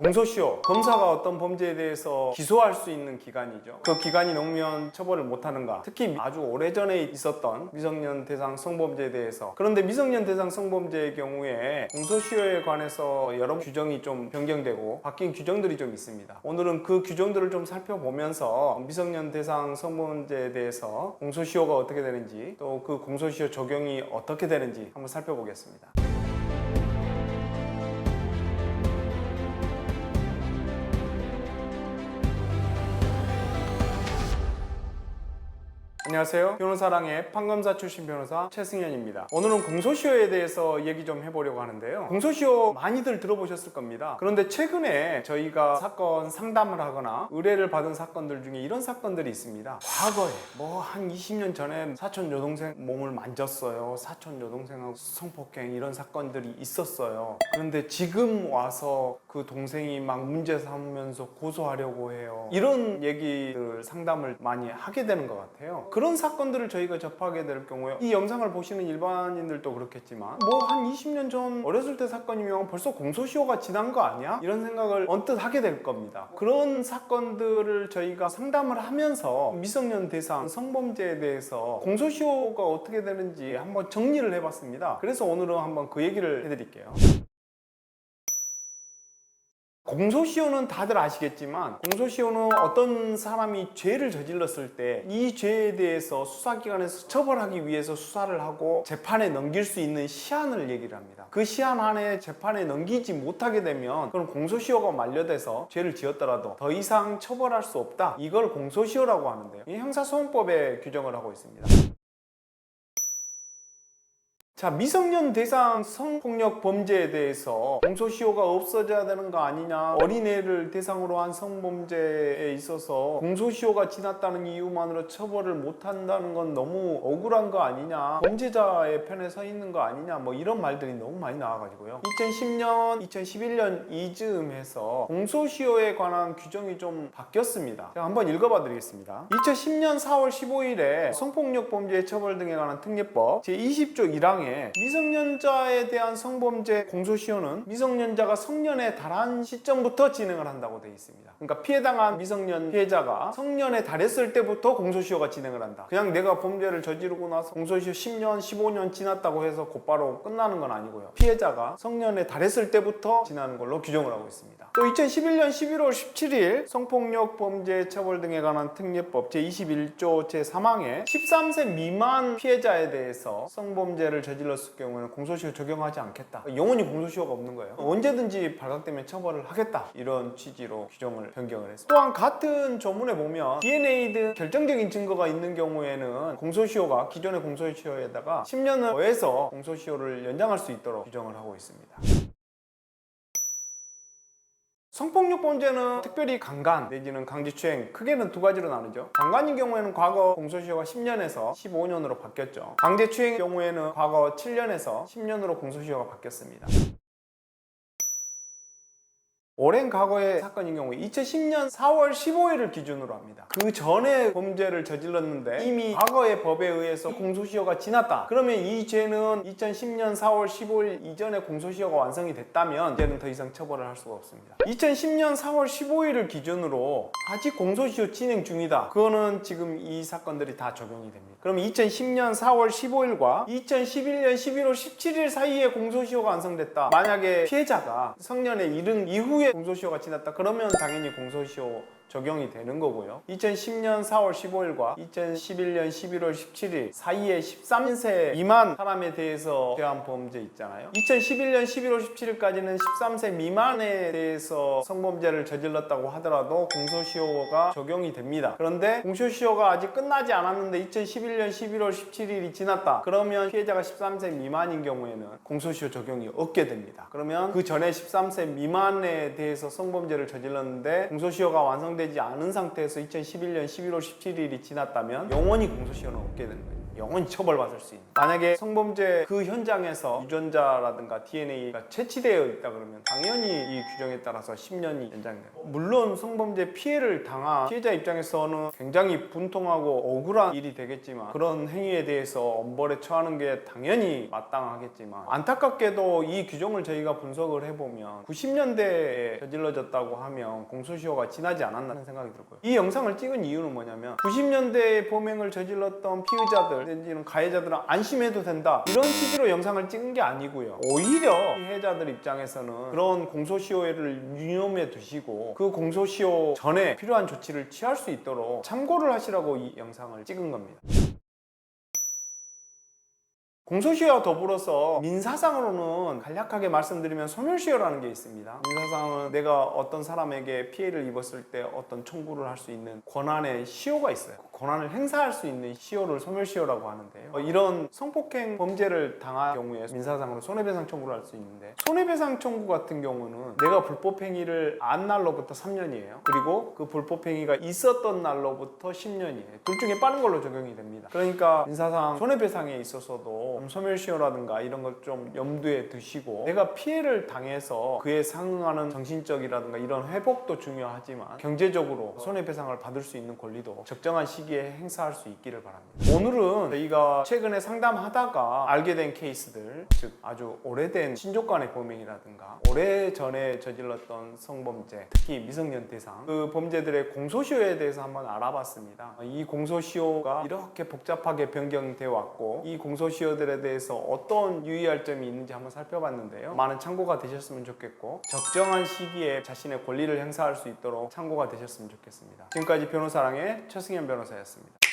공소시효 검사가 어떤 범죄에 대해서 기소할 수 있는 기간이죠. 그 기간이 넘으면 처벌을 못하는가. 특히 아주 오래전에 있었던 미성년 대상 성범죄에 대해서 그런데 미성년 대상 성범죄의 경우에 공소시효에 관해서 여러 규정이 좀 변경되고 바뀐 규정들이 좀 있습니다. 오늘은 그 규정들을 좀 살펴보면서 미성년 대상 성범죄에 대해서 공소시효가 어떻게 되는지 또 그 공소시효 적용이 어떻게 되는지 한번 살펴보겠습니다. 안녕하세요. 변호사랑의 판검사 출신 변호사 최승현입니다. 오늘은 공소시효에 대해서 얘기 좀 해보려고 하는데요. 공소시효 많이들 들어보셨을 겁니다. 그런데 최근에 저희가 사건 상담을 하거나 의뢰를 받은 사건들 중에 이런 사건들이 있습니다. 과거에 뭐 한 20년 전에 사촌 여동생 몸을 만졌어요. 사촌 여동생하고 성폭행 이런 사건들이 있었어요. 그런데 지금 와서 그 동생이 막 문제 삼으면서 고소하려고 해요. 이런 얘기들 상담을 많이 하게 되는 것 같아요. 그런 사건들을 저희가 접하게 될 경우에 이 영상을 보시는 일반인들도 그렇겠지만 뭐 한 20년 전 어렸을 때 사건이면 벌써 공소시효가 지난 거 아니야? 이런 생각을 언뜻 하게 될 겁니다. 그런 사건들을 저희가 상담을 하면서 미성년 대상 성범죄에 대해서 공소시효가 어떻게 되는지 한번 정리를 해봤습니다. 그래서 오늘은 한번 그 얘기를 해드릴게요. 공소시효는 다들 아시겠지만 공소시효는 어떤 사람이 죄를 저질렀을 때 이 죄에 대해서 수사기관에서 처벌하기 위해서 수사를 하고 재판에 넘길 수 있는 시한을 얘기를 합니다. 그 시한 안에 재판에 넘기지 못하게 되면 그럼 공소시효가 만료돼서 죄를 지었더라도 더 이상 처벌할 수 없다. 이걸 공소시효라고 하는데요. 이 형사소송법에 규정을 하고 있습니다. 자, 미성년 대상 성폭력 범죄에 대해서 공소시효가 없어져야 되는 거 아니냐. 어린애를 대상으로 한 성범죄에 있어서 공소시효가 지났다는 이유만으로 처벌을 못 한다는 건 너무 억울한 거 아니냐. 범죄자의 편에 서 있는 거 아니냐. 뭐 이런 말들이 너무 많이 나와가지고요. 2010년, 2011년 이즈음해서 공소시효에 관한 규정이 좀 바뀌었습니다. 제가 한번 읽어봐 드리겠습니다. 2010년 4월 15일에 성폭력 범죄 처벌 등에 관한 특례법 제20조 1항에 미성년자에 대한 성범죄 공소시효는 미성년자가 성년에 달한 시점부터 진행을 한다고 되어 있습니다. 그러니까 피해당한 미성년 피해자가 성년에 달했을 때부터 공소시효가 진행을 한다. 그냥 내가 범죄를 저지르고 나서 공소시효 10년, 15년 지났다고 해서 곧바로 끝나는 건 아니고요. 피해자가 성년에 달했을 때부터 지나는 걸로 규정을 하고 있습니다. 또 2011년 11월 17일 성폭력 범죄 처벌 등에 관한 특례법 제21조 제3항에 13세 미만 피해자에 대해서 성범죄를 저 질렀을 경우에는 공소시효 적용하지 않겠다. 영원히 공소시효가 없는 거예요. 언제든지 발각되면 처벌을 하겠다. 이런 취지로 규정을 변경을 했습니다. 또한 같은 조문에 보면 DNA 등 결정적인 증거가 있는 경우에는 공소시효가 기존의 공소시효에다가 10년을 더해서 공소시효를 연장할 수 있도록 규정을 하고 있습니다. 성폭력 범죄는 특별히 강간 내지는 강제추행 크게는 두 가지로 나누죠. 강간인 경우에는 과거 공소시효가 10년에서 15년으로 바뀌었죠. 강제추행 경우에는 과거 7년에서 10년으로 공소시효가 바뀌었습니다. 오랜 과거의 사건인 경우에 2010년 4월 15일을 기준으로 합니다. 그 전에 범죄를 저질렀는데 이미 과거의 법에 의해서 공소시효가 지났다. 그러면 이 죄는 2010년 4월 15일 이전에 공소시효가 완성이 됐다면 이제는 더 이상 처벌을 할 수가 없습니다. 2010년 4월 15일을 기준으로 아직 공소시효 진행 중이다. 그거는 지금 이 사건들이 다 적용이 됩니다. 그럼 2010년 4월 15일과 2011년 11월 17일 사이에 공소시효가 완성됐다. 만약에 피해자가 성년에 이른 이후에 공소시효가 지났다. 그러면 당연히 공소시효 적용이 되는 거고요. 2010년 4월 15일과 2011년 11월 17일 사이에 13세 미만 사람에 대해서 대한 범죄 있잖아요. 2011년 11월 17일까지는 13세 미만에 대해서 성범죄를 저질렀다고 하더라도 공소시효가 적용이 됩니다. 그런데 공소시효가 아직 끝나지 않았는데 2011년 11월 17일이 지났다. 그러면 피해자가 13세 미만인 경우에는 공소시효 적용이 없게 됩니다. 그러면 그 전에 13세 미만에 대해서 성범죄를 저질렀는데 공소시효가 완성 되지 않은 상태에서 2011년 11월 17일이 지났다면 영원히 공소시효는 없게 되는 거예요. 영원히 처벌받을 수 있는 만약에 성범죄 그 현장에서 유전자라든가 DNA가 채취되어 있다 그러면 당연히 이 규정에 따라서 10년이 연장돼요 물론 성범죄 피해를 당한 피해자 입장에서는 굉장히 분통하고 억울한 일이 되겠지만 그런 행위에 대해서 엄벌에 처하는 게 당연히 마땅하겠지만 안타깝게도 이 규정을 저희가 분석을 해보면 90년대에 저질러졌다고 하면 공소시효가 지나지 않았다는 생각이 들고요. 이 영상을 찍은 이유는 뭐냐면 90년대에 범행을 저질렀던 피의자들 내지는 가해자들은 안심해도 된다 이런 취지로 영상을 찍은 게 아니고요. 오히려 피해자들 입장에서는 그런 공소시효를 유념해 두시고 그 공소시효 전에 필요한 조치를 취할 수 있도록 참고를 하시라고 이 영상을 찍은 겁니다. 공소시효와 더불어서 민사상으로는 간략하게 말씀드리면 소멸시효라는 게 있습니다. 민사상은 내가 어떤 사람에게 피해를 입었을 때 어떤 청구를 할 수 있는 권한의 시효가 있어요. 그 권한을 행사할 수 있는 시효를 소멸시효라고 하는데요. 어, 이런 성폭행 범죄를 당한 경우에 민사상으로 손해배상 청구를 할 수 있는데 손해배상 청구 같은 경우는 내가 불법행위를 안 날로부터 3년이에요. 그리고 그 불법행위가 있었던 날로부터 10년이에요. 둘 중에 빠른 걸로 적용이 됩니다. 그러니까 민사상 손해배상에 있어서도 좀 소멸시효라든가 이런 걸 좀 염두에 두시고 내가 피해를 당해서 그에 상응하는 정신적이라든가 이런 회복도 중요하지만 경제적으로 손해배상을 받을 수 있는 권리도 적정한 시기에 행사할 수 있기를 바랍니다. 오늘은 저희가 최근에 상담하다가 알게 된 케이스들, 즉 아주 오래된 신족간의 범행이라든가 오래전에 저질렀던 성범죄, 특히 미성년 대상 그 범죄들의 공소시효에 대해서 한번 알아봤습니다. 이 공소시효가 이렇게 복잡하게 변경되어 왔고 이 공소시효 들에 대해서 어떤 유의할 점이 있는지 한번 살펴봤는데요. 많은 참고가 되셨으면 좋겠고 적정한 시기에 자신의 권리를 행사할 수 있도록 참고가 되셨으면 좋겠습니다. 지금까지 변호사랑의 최승현 변호사였습니다.